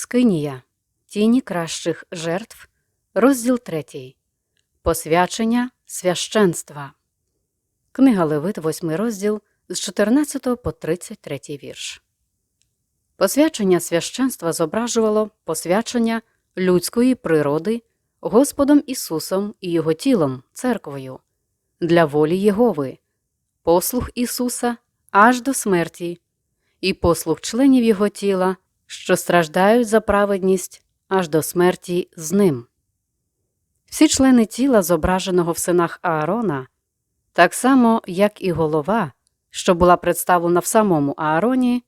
Скинія. Тіні кращих жертв. Розділ 3. Посвячення священства. Книга Левит, 8 розділ з 14 по 33 вірш. Посвячення священства зображувало посвячення людської природи Господом Ісусом і Його тілом, церквою, для волі Єгови, послух Ісуса аж до смерті, і послух членів Його тіла, що страждають за праведність аж до смерті з ним. Всі члени тіла, зображеного в синах Аарона, так само, як і голова, що була представлена в самому Аароні,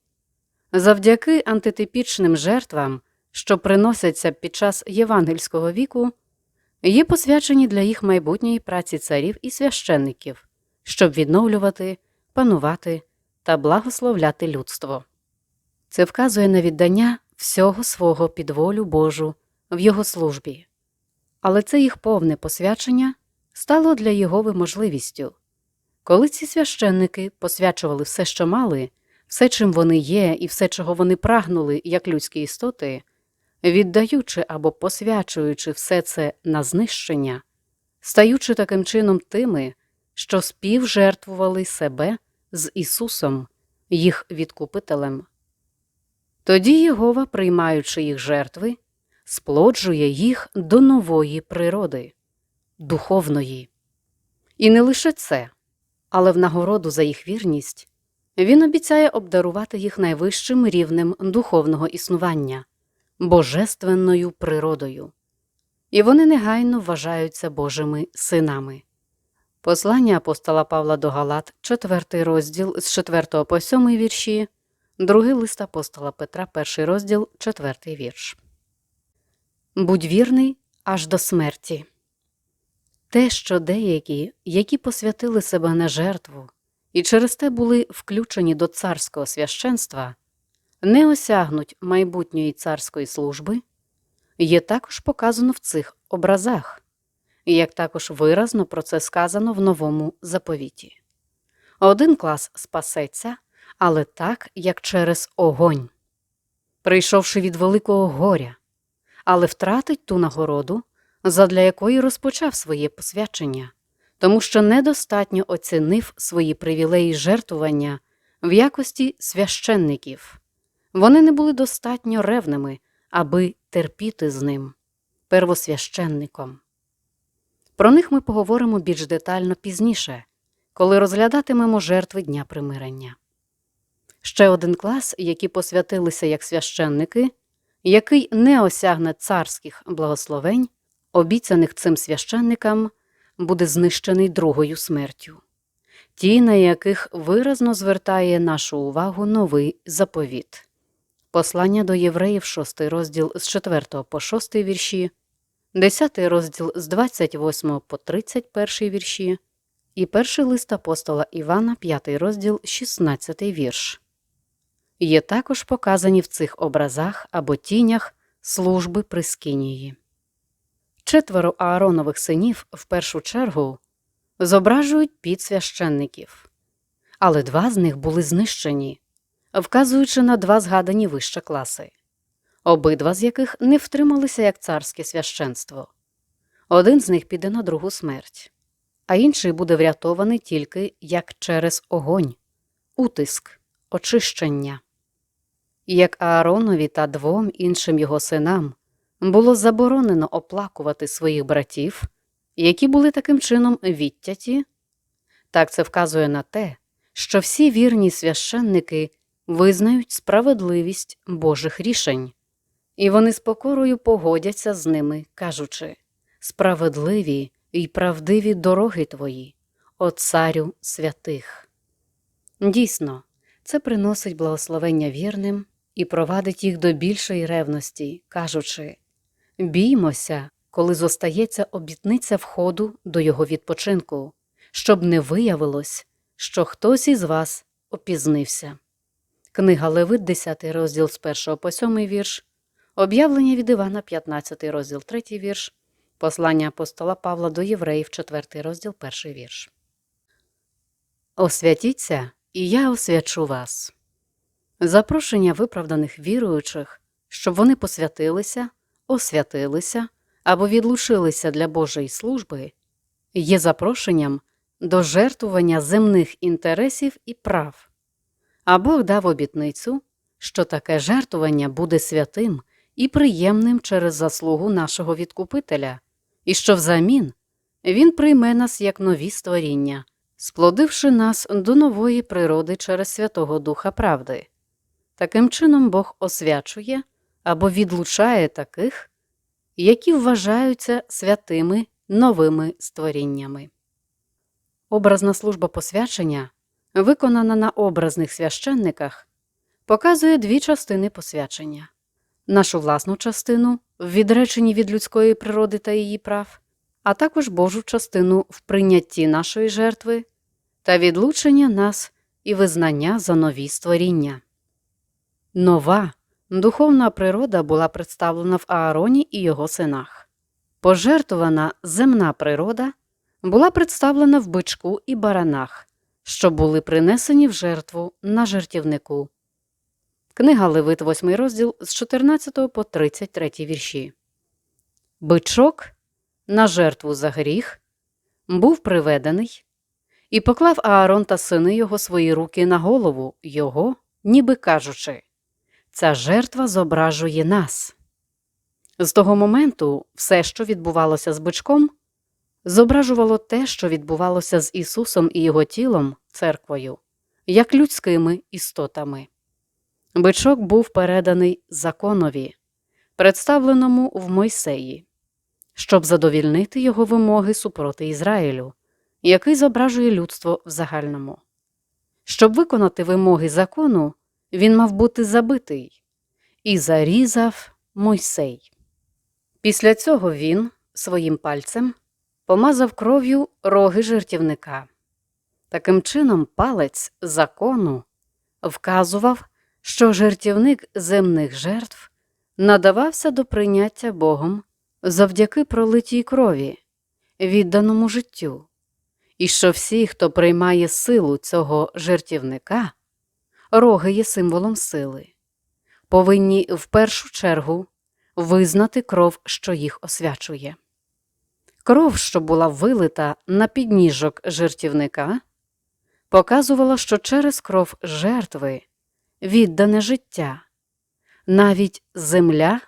завдяки антитипічним жертвам, що приносяться під час євангельського віку, є посвячені для їх майбутньої праці царів і священників, щоб відновлювати, панувати та благословляти людство. Це вказує на віддання всього свого під волю Божу в його службі. Але це їх повне посвячення стало для Єгови можливістю. Коли ці священники посвячували все, що мали, все, чим вони є, і все, чого вони прагнули, як людські істоти, віддаючи або посвячуючи все це на знищення, стаючи таким чином тими, що співжертвували себе з Ісусом, їх відкупителем. Тоді Єгова, приймаючи їх жертви, сплоджує їх до нової природи, духовної. І не лише це, але в нагороду за їх вірність він обіцяє обдарувати їх найвищим рівнем духовного існування, божественною природою, і вони негайно вважаються Божими синами. Послання апостола Павла до Галат, 4 розділ з 4 по 7 вірші, другий лист апостола Петра, 1 розділ, 4 вірш. Будь вірний аж до смерті. Те, що деякі, які посвятили себе на жертву і через те були включені до царського священства, не осягнуть майбутньої царської служби, є також показано в цих образах, як також виразно про це сказано в новому заповіті. Один клас спасеться, але так, як через огонь, прийшовши від великого горя, але втратить ту нагороду, задля якої розпочав своє посвячення, тому що недостатньо оцінив свої привілеї жертвування в якості священників. Вони не були достатньо ревними, аби терпіти з ним, первосвященником. Про них ми поговоримо більш детально пізніше, коли розглядатимемо жертви Дня примирення. Ще один клас, які посвятилися як священники, який не осягне царських благословень, обіцяних цим священникам, буде знищений другою смертю, ті, на яких виразно звертає нашу увагу новий заповіт. Послання до євреїв, 6 розділ з 4 по 6 вірші, 10 розділ з 28 по 31 вірші і перший лист апостола Івана, 5 розділ, 16 вірш. Є також показані в цих образах або тінях служби Прискинії. Четверо Ааронових синів в першу чергу зображують підсвященників, але два з них були знищені, вказуючи на два згадані вище класи, обидва з яких не втрималися як царське священство. Один з них піде на другу смерть, а інший буде врятований тільки як через огонь, утиск, очищення. Як Ааронові та двом іншим його синам було заборонено оплакувати своїх братів, які були таким чином відтяті, так це вказує на те, що всі вірні священники визнають справедливість Божих рішень, і вони з покорою погодяться з ними, кажучи справедливі й правдиві дороги твої, о царю святих. Дійсно, це приносить благословення вірним і провадить їх до більшої ревності, кажучи біймося, коли зостається обітниця входу до його відпочинку, щоб не виявилось, що хтось із вас опізнився. Книга Левит, 10 розділ з 1 по 7 вірш, об'явлення від Івана, 15 розділ 3 вірш, послання апостола Павла до Євреїв, 4 розділ 1 вірш. Освятіться, і я освячу вас. Запрошення виправданих віруючих, щоб вони посвятилися, освятилися або відлучилися для Божої служби, є запрошенням до жертвування земних інтересів і прав. А Бог дав обітницю, що таке жертвування буде святим і приємним через заслугу нашого відкупителя, і що взамін він прийме нас як нові створіння, сплодивши нас до нової природи через Святого Духа Правди. Таким чином Бог освячує або відлучає таких, які вважаються святими новими створіннями. Образна служба посвячення, виконана на образних священниках, показує дві частини посвячення нашу власну частину в відреченні від людської природи та її прав, а також Божу частину в прийнятті нашої жертви та відлучення нас і визнання за нові створіння. Нова духовна природа була представлена в Аароні і його синах. Пожертвована земна природа була представлена в бичку і баранах, що були принесені в жертву на жертівнику. Книга Левит, 8 розділ з 14 по 33 вірші. Бичок на жертву за гріх був приведений, і поклав Аарон та сини його свої руки на голову його, ніби кажучи Ця жертва зображує нас. З того моменту все, що відбувалося з бичком, зображувало те, що відбувалося з Ісусом і Його тілом, церквою, як людськими істотами. Бичок був переданий законові, представленому в Мойсеї, щоб задовільнити його вимоги супроти Ізраїлю, який зображує людство в загальному. Щоб виконати вимоги закону, він мав бути забитий і зарізав Мойсей. Після цього він своїм пальцем помазав кров'ю роги жертівника. Таким чином, палець закону вказував, що жертівник земних жертв надавався до прийняття Богом завдяки пролитій крові, відданому життю, і що всі, хто приймає силу цього жертівника, роги є символом сили, повинні в першу чергу визнати кров, що їх освячує. Кров, що була вилита на підніжок жертівника, показувала, що через кров жертви віддане життя, навіть земля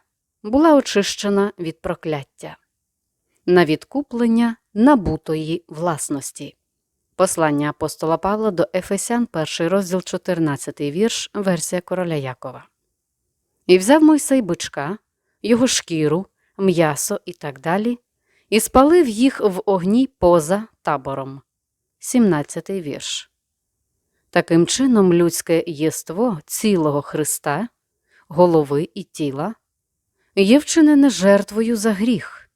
була очищена від прокляття, на відкуплення набутої власності. Послання апостола Павла до Ефесян, перший розділ 14 вірш, версія короля Якова. І взяв Мойсей бичка, його шкіру, м'ясо і так далі, і спалив їх в огні поза табором. 17 вірш. Таким чином, людське єство цілого Христа, голови і тіла, є вчинене жертвою за гріх,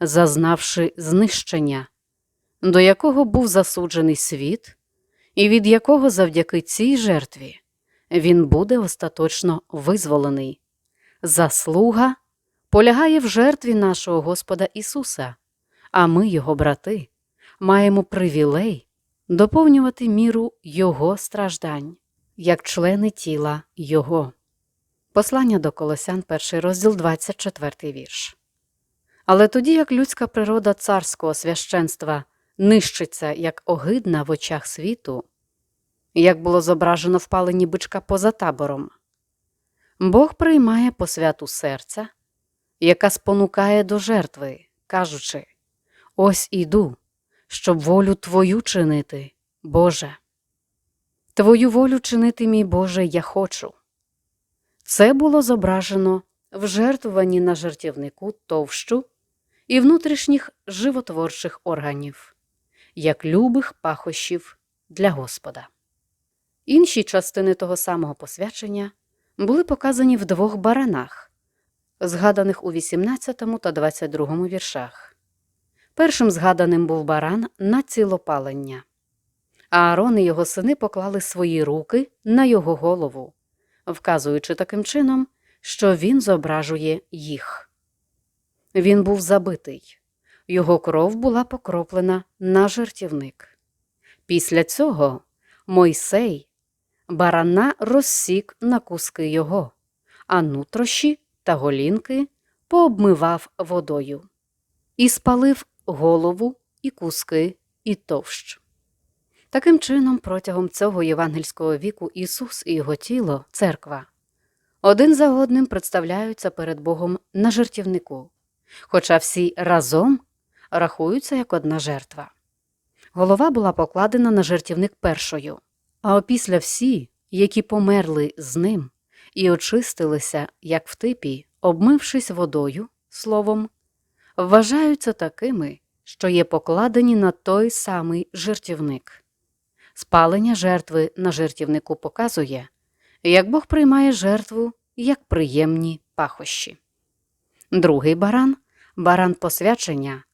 зазнавши знищення, до якого був засуджений світ, і від якого завдяки цій жертві він буде остаточно визволений. Заслуга полягає в жертві нашого Господа Ісуса, а ми, Його брати, маємо привілей доповнювати міру Його страждань, як члени тіла Його. Послання до Колосян, перший розділ 24 вірш. Але тоді як людська природа царського священства нищиться як огидна в очах світу, як було зображено в паленні бичка поза табором, Бог приймає посвяту серця, яка спонукає до жертви, кажучи Ось іду, щоб волю Твою чинити, Боже. Твою волю чинити, мій Боже, я хочу. Це було зображено в жертвуванні на жертівнику товщу і внутрішніх животворчих органів, як любих пахощів для Господа. Інші частини того самого посвячення були показані в двох баранах, згаданих у 18 та 22 віршах. Першим згаданим був баран на цілопалення. Аарон і його сини поклали свої руки на його голову, вказуючи таким чином, що він зображує їх. Він був забитий, його кров була покроплена на жертівник. Після цього Мойсей барана розсік на куски його, а нутрощі та голінки пообмивав водою і спалив голову і куски і товщ. Таким чином, протягом цього євангельського віку Ісус і його тіло, церква, один за одним представляються перед Богом на жертівнику, хоча всі разом рахуються як одна жертва. Голова була покладена на жертівник першою, а опісля всі, які померли з ним і очистилися, як в типі, обмившись водою, словом, вважаються такими, що є покладені на той самий жертівник. Спалення жертви на жертівнику показує, як Бог приймає жертву як приємні пахощі. Другий баран, баран посвячення,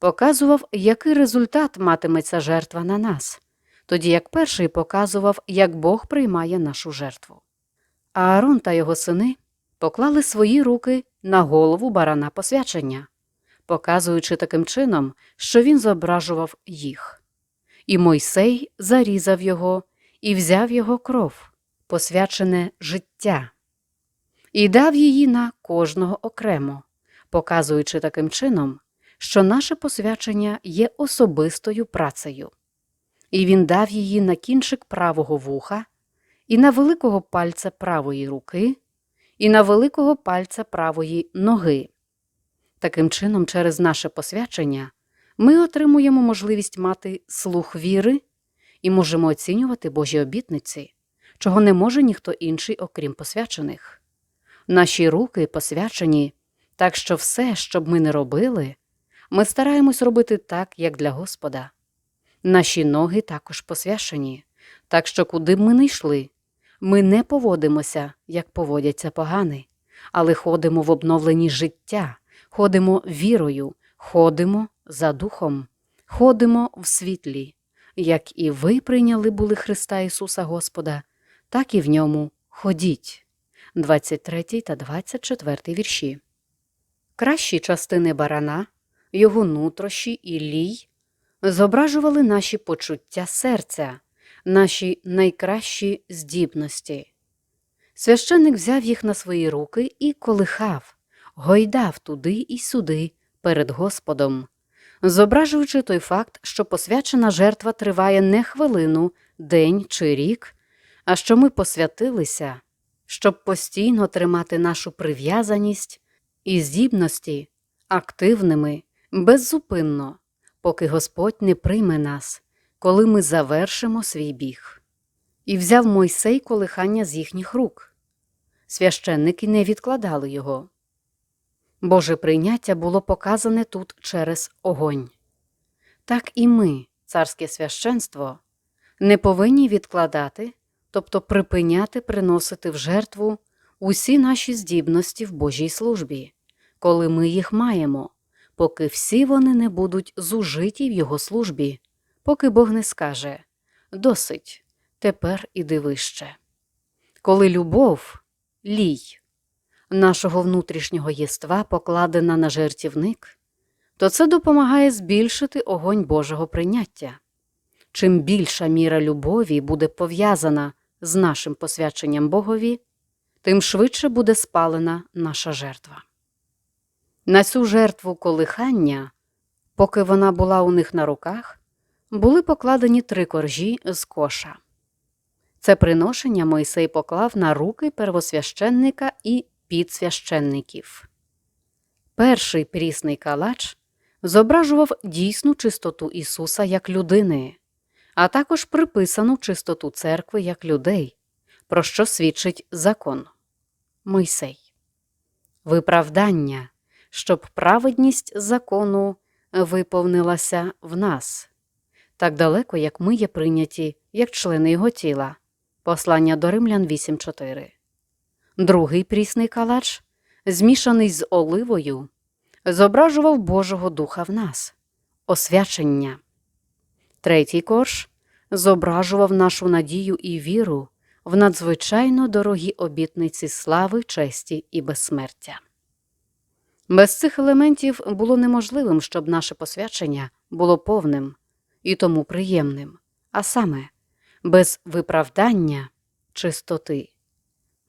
показував, який результат матиме ця жертва на нас, тоді як перший показував, як Бог приймає нашу жертву. Аарон та його сини поклали свої руки на голову барана посвячення, показуючи таким чином, що він зображував їх. І Мойсей зарізав його і взяв його кров, посвячене життя, і дав її на кожного окремо, показуючи таким чином, що наше посвячення є особистою працею, і він дав її на кінчик правого вуха, і на великого пальця правої руки, і на великого пальця правої ноги. Таким чином, через наше посвячення ми отримуємо можливість мати слух віри і можемо оцінювати Божі обітниці, чого не може ніхто інший, окрім посвячених. Наші руки посвячені, так що все, що б ми не робили, ми стараємось робити так, як для Господа. Наші ноги також посвящені, так що куди б ми не йшли, ми не поводимося, як поводяться погани, але ходимо в обновленні життя, ходимо вірою, ходимо за духом, ходимо в світлі, як і ви прийняли були Христа Ісуса Господа, так і в ньому ходіть. 23 та 24 вірші. Кращі частини барана його нутрощі і лій зображували наші почуття серця, наші найкращі здібності. Священник взяв їх на свої руки і колихав, гойдав туди і сюди перед Господом, зображуючи той факт, що посвячена жертва триває не хвилину, день чи рік, а що ми посвятилися, щоб постійно тримати нашу прив'язаність і здібності активними беззупинно, поки Господь не прийме нас, коли ми завершимо свій біг. І взяв Мойсей колихання з їхніх рук. Священники не відкладали його. Боже прийняття було показане тут через огонь. Так і ми, царське священство, не повинні відкладати, тобто припиняти приносити в жертву усі наші здібності в Божій службі, коли ми їх маємо, поки всі вони не будуть зужиті в його службі, поки Бог не скаже досить, тепер іди вище. Коли любов, лій, нашого внутрішнього єства покладена на жертівник, то це допомагає збільшити огонь Божого прийняття. Чим більша міра любові буде пов'язана з нашим посвяченням Богові, тим швидше буде спалена наша жертва. На цю жертву колихання, поки вона була у них на руках, були покладені три коржі з коша. Це приношення Мойсей поклав на руки первосвященника і підсвященників. Перший прісний калач зображував дійсну чистоту Ісуса як людини, а також приписану чистоту церкви як людей, про що свідчить закон Мойсей. Виправдання щоб праведність закону виповнилася в нас, так далеко, як ми є прийняті як члени його тіла. Послання до Римлян 8.4. Другий прісний калач, змішаний з оливою, зображував Божого Духа в нас, освячення. Третій корж зображував нашу надію і віру в надзвичайно дорогі обітниці слави, честі і безсмертя. Без цих елементів було неможливим, щоб наше посвячення було повним і тому приємним, а саме без виправдання чистоти.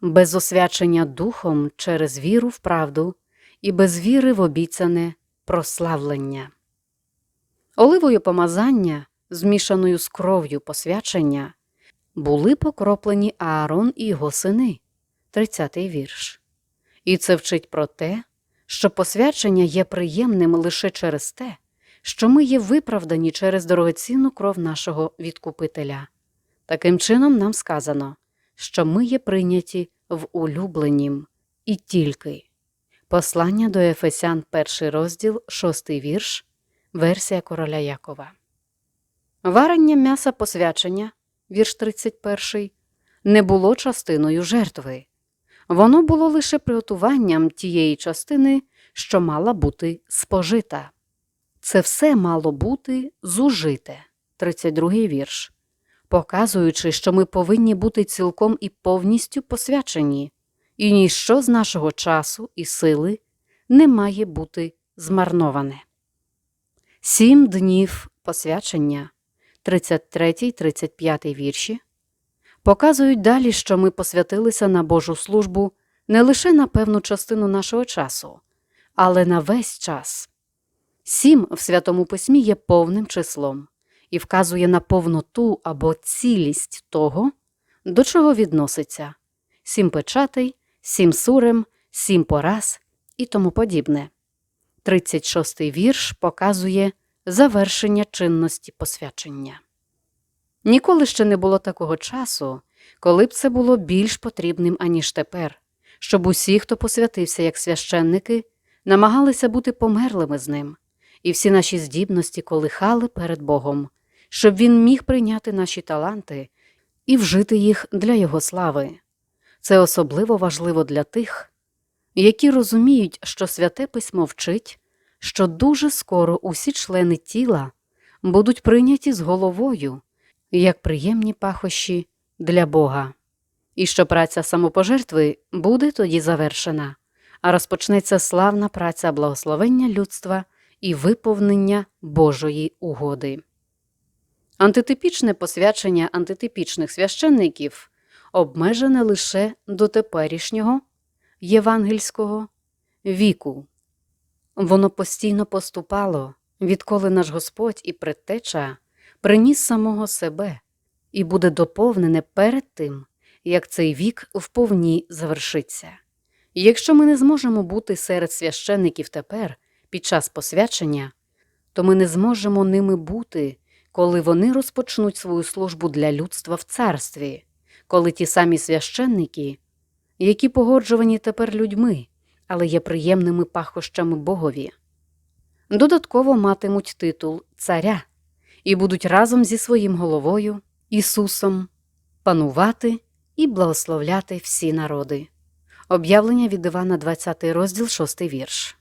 без освячення духом через віру в правду і без віри в обіцяне прославлення. Оливою помазання, змішаною з кров'ю посвячення, були покроплені Аарон і його сини, 30-й вірш. І це вчить про те, що посвячення є приємним лише через те, що ми є виправдані через дорогоцінну кров нашого відкупителя. Таким чином нам сказано, що ми є прийняті в улюбленім і тільки. Послання до Ефесян, перший розділ, шостий вірш, версія короля Якова. Варення м'яса посвячення, вірш 31, не було частиною жертви. Воно було лише приготуванням тієї частини, що мала бути спожита. Це все мало бути зужите, 32 вірш, показуючи, що ми повинні бути цілком і повністю посвячені, і ніщо з нашого часу і сили не має бути змарноване. Сім днів посвячення, 33-35 вірші, показують далі, що ми посвятилися на Божу службу не лише на певну частину нашого часу, але на весь час. Сім в Святому Письмі є повним числом і вказує на повноту або цілість того, до чого відноситься сім печатей, сім сурем, сім пораз і тому подібне. 36-й вірш показує завершення чинності посвячення. Ніколи ще не було такого часу, коли б це було більш потрібним, аніж тепер, щоб усі, хто посвятився як священники, намагалися бути померлими з ним, і всі наші здібності колихали перед Богом, щоб Він міг прийняти наші таланти і вжити їх для Його слави. Це особливо важливо для тих, які розуміють, що святе письмо вчить, що дуже скоро усі члени тіла будуть прийняті з головою, як приємні пахощі для Бога, і що праця самопожертви буде тоді завершена, а розпочнеться славна праця благословення людства і виповнення Божої угоди. Антитипічне посвячення антитипічних священників обмежене лише до теперішнього євангельського віку. Воно постійно поступало, відколи наш Господь і предтеча приніс самого себе і буде доповнене перед тим, як цей вік вповні завершиться. І якщо ми не зможемо бути серед священників тепер, під час посвячення, то ми не зможемо ними бути, коли вони розпочнуть свою службу для людства в царстві, коли ті самі священники, які погоджувані тепер людьми, але є приємними пахощами Богові, додатково матимуть титул царя і будуть разом зі своїм головою, Ісусом, панувати і благословляти всі народи. Об'явлення від Івана 20 розділ 6 вірш.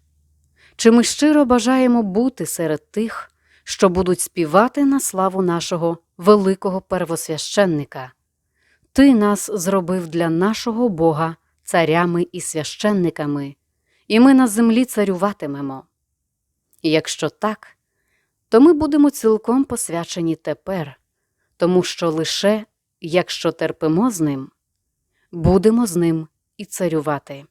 Чи ми щиро бажаємо бути серед тих, що будуть співати на славу нашого великого первосвященника? Ти нас зробив для нашого Бога царями і священниками, і ми на землі царюватимемо. І якщо так, то ми будемо цілком посвячені тепер, тому що лише якщо терпимо з ним, будемо з ним і царювати.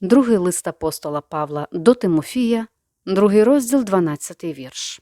Другий лист апостола Павла до Тимофія, другий розділ, 12 вірш.